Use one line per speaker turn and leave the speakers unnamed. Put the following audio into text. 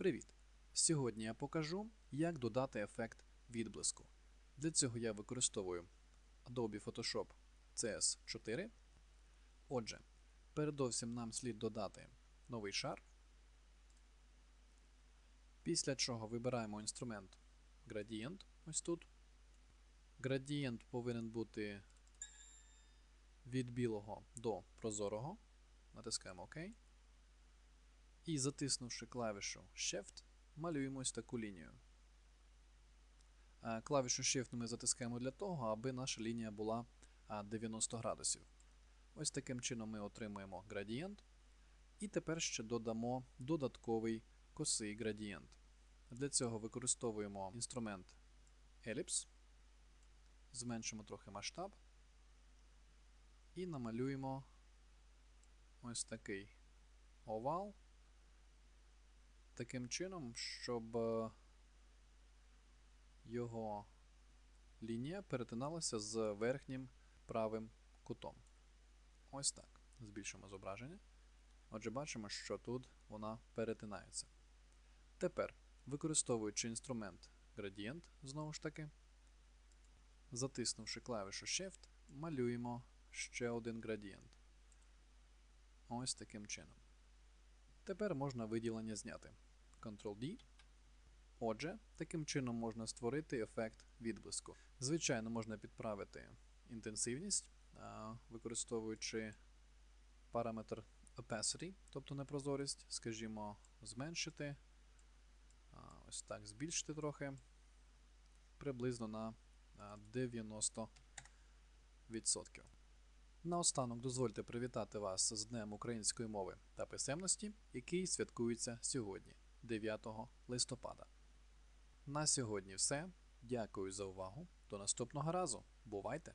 Привіт! Сьогодні я покажу, як додати ефект відблиску. Для цього я використовую Adobe Photoshop CS4. Отже, передовсім нам слід додати новий шар. Після чого вибираємо інструмент Gradient ось тут. Градієнт повинен бути від білого до прозорого. Натискаємо ОК. І затиснувши клавішу Shift, малюємо ось таку лінію. Е, Клавішу Shift ми затискаємо для того, аби наша лінія була 90 градусів. Ось таким чином ми отримуємо градієнт. І тепер ще додамо додатковий косий градієнт. Для цього використовуємо інструмент Ellipse, зменшимо трохи масштаб і намалюємо ось такий овал таким чином, щоб е, його лінія перетиналася з верхнім правим кутом. Ось так. Збільшимо зображення. Отже, бачимо, що тут вона перетинається. Тепер, використовуючи інструмент Gradient, знову ж таки, затиснувши клавішу Shift, малюємо ще один градієнт. Ось таким чином. Тепер можна виділення зняти. Ctrl-D. Отже, таким чином можна створити ефект відблиску. Звичайно, можна підправити інтенсивність, використовуючи параметр opacity, тобто непрозорість, скажімо, зменшити, ось так, збільшити трохи, приблизно на 90%. Наостанок дозвольте привітати вас з Днем української мови та писемності, який святкується сьогодні, 9 листопада. На сьогодні все. Дякую за увагу. До наступного разу. Бувайте!